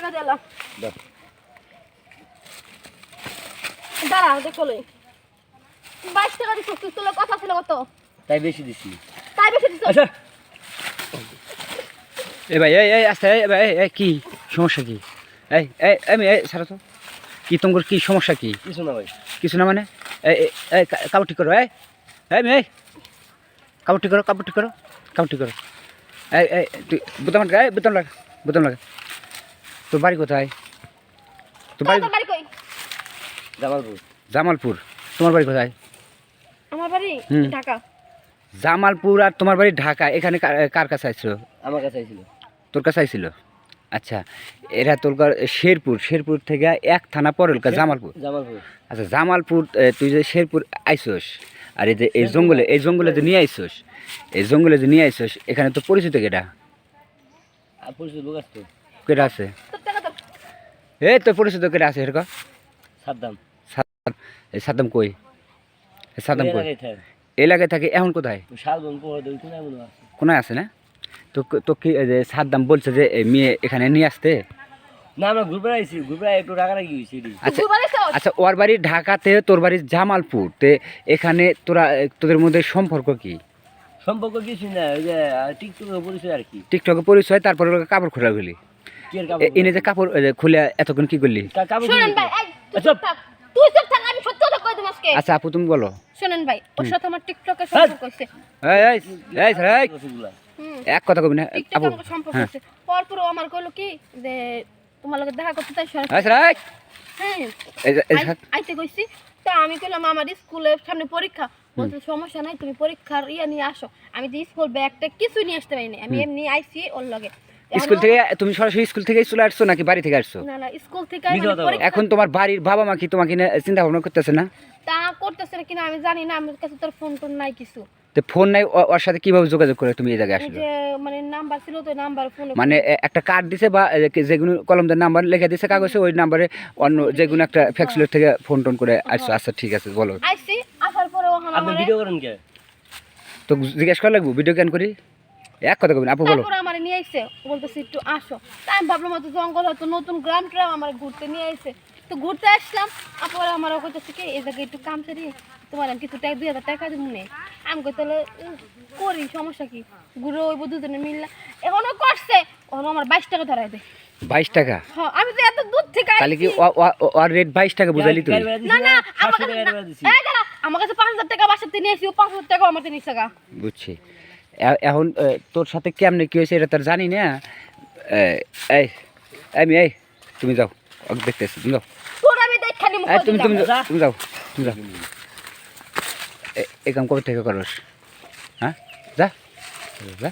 টাকা দিলাম দাঁড়া দেখো লই বাইশ টাকা দিচ্ছ তুই তোর কথা ছিল কত? তাই বেশি দিছি। তাই বেশি দিচ্ছ আচ্ছা। এ ভাই এই এই আস্তে এই ভাই এই, এই কি সমস্যা কি? এই এই আমি এই সারা তো। কি তোমার কি সমস্যা কি? কিছু না ভাই। কিছু না মানে? এই এই, এই কা- কাবুটি করো এই। এই মেয়ে কাবুটি করো কাবুটি করো কাবুটি করো। এই এই বুতাম লাগা এই বুতাম লাগা বুতাম লাগা তোর বাড়ি কোথায়? তোর বাড়ি বাড়ি কই? জামালপুর। জামালপুর। তোমার বাড়ি কোথায়? আমার বাড়ি ঢাকা। জামালপুর আর তোমার বাড়ি ঢাকা। এখানে কার- কার কাছে আসছো আমার কাছে আইছিল। তোর কাছে আইছিল? আচ্ছা এরা তোর শেরপুর। শেরপুর থেকে এক থানা পরের কা জামালপুর। জামালপুর। আচ্ছা জামালপুর তুই যে শেরপুর আইসোস আর এই যে এই জঙ্গলে এই জঙ্গলে যে নিয়ে আইসোস এই জঙ্গলে যে নিয়ে আইসোস এখানে তো পরিচিত কেটা পরিচিত লোক আসতো কেটা আছে? তো এই তো পরিচিত কেটা আছে? এরকম সাদ্দাম। এই সাদ্দাম কই? সাদ্দাম কই? এলাকায় থাকে। এখন কোথায়? কোনায় আছে না? তো তো কি যে সাদ্দাম বলছে যে মেয়ে এখানে নিয়ে আসতে? না আমরা ঘুরবে আইছি ঘুরবে একটু রাগারাগি হয়েছি আচ্ছা আচ্ছা ওর বাড়ি ঢাকাতে তোর বাড়ি জামালপুর। তে এখানে তোরা তোদের মধ্যে সম্পর্ক কি? সম্পর্ক কিছু না ওই যে টিকটকের পরিচয় আর কি। টিকটকে পরিচয় তারপরে ওরা কাপড় খোলা গেলি এনে যে কাপড় খুলে এতক্ষণ কি করলি? শুনেন ভাই তুই আচ্ছা। চুপ। থাক তুই আমি সত্যি কথা কই আজকে। আচ্ছা আপু তুমি বলো। শুনেন ভাই ওর সাথে আমার টিকটকে হ্যাঁ। সম্পর্ক হইছে এই এই এই এই এক কথা কবি না আপু সম্পর্ক হ্যাঁ। হইছে পরপর আমার কইলো কি যে তোমার লগে দেখা করতে এই স্যার, হ্যাঁ। আইতে কইছি তা আমি কইলাম আমার স্কুলের সামনে পরীক্ষা। বলতে সমস্যা নাই তুমি পরীক্ষার ইয়া নিয়ে আসো। আমি যে স্কুল ব্যাগটা কিছু নিয়ে আসতে পারিনি আমি এমনি আইছি ওর লগে। স্কুল থেকে তুমি সরাসরি স্কুল থেকে চলে আসছো নাকি বাড়ি থেকে আসছো? না না স্কুল থেকে মানে এখন তোমার বাড়ির বাবা মা কি তোমাকে চিন্তা ভাবনা করতেছে না? তা করতেছে না কিনা আমি জানি না আমার কাছে তোর ফোন টোন নাই কিছু। তো ফোন নাই ও- ওর সাথে কীভাবে যোগাযোগ করে তুমি এই জায়গায় আসলে? মানে নাম্বার ছিল তো নাম্বার ফোনে মানে একটা কার্ড দিছে বা যেগুলো কলমদের নাম্বার লিখে দিছে কাগজে ওই নাম্বারে অন্য যেগুলো একটা ফ্যাক্সুলেট থেকে ফোন টোন করে আসছো। আচ্ছা ঠিক আছে বলো। আইছি আসার পরে ওখানে আপনি ভিডিও করেন কে? তো জিজ্ঞেস করা লাগবো ভিডিও ক্যান করি? এক কথা কবি আপু বলো। আইছে বলতেছে একটু আসো। তাই আমি ভাবলাম হয়তো জঙ্গল হয়তো নতুন গ্রাম ট্রাম আমার ঘুরতে নিয়ে আইছে। তো ঘুরতে আসলাম তারপরে আমার কইতেছে কি এই জায়গায় একটু কাম সারি তোমার আমি কিছু টাকা দুই হাজার টাকা দিব নে। আমি কই তাহলে করি সমস্যা কি? ঘুরে ওইব দুজনে মিললা। এখনও করছে ওখানে আমার বাইশ টাকা ধরাই দে বাইশ টাকা? হ্যাঁ আমি তো এত দূর থেকে তাহলে কি আইছি। ও- ও- ও- ওর রেট বাইশ টাকা বুঝালি তুই? না না আমার কাছে টাকা আমার পাঁচ হাজার টাকা বাসাতে নিয়ে ও পাঁচ হাজার টাকা আমার নিচ্ছে গা। বুঝছি। এখন তোর সাথে কেমনে কি হয়েছে এটা তার জানি না। এই আমি এই তুমি যাও। দেখতেছি তুমি যাও। তুমি তুমি তুমি যাও তুমি যাও। এই কাম কবে থেকে করস? হ্যাঁ? যা। যা।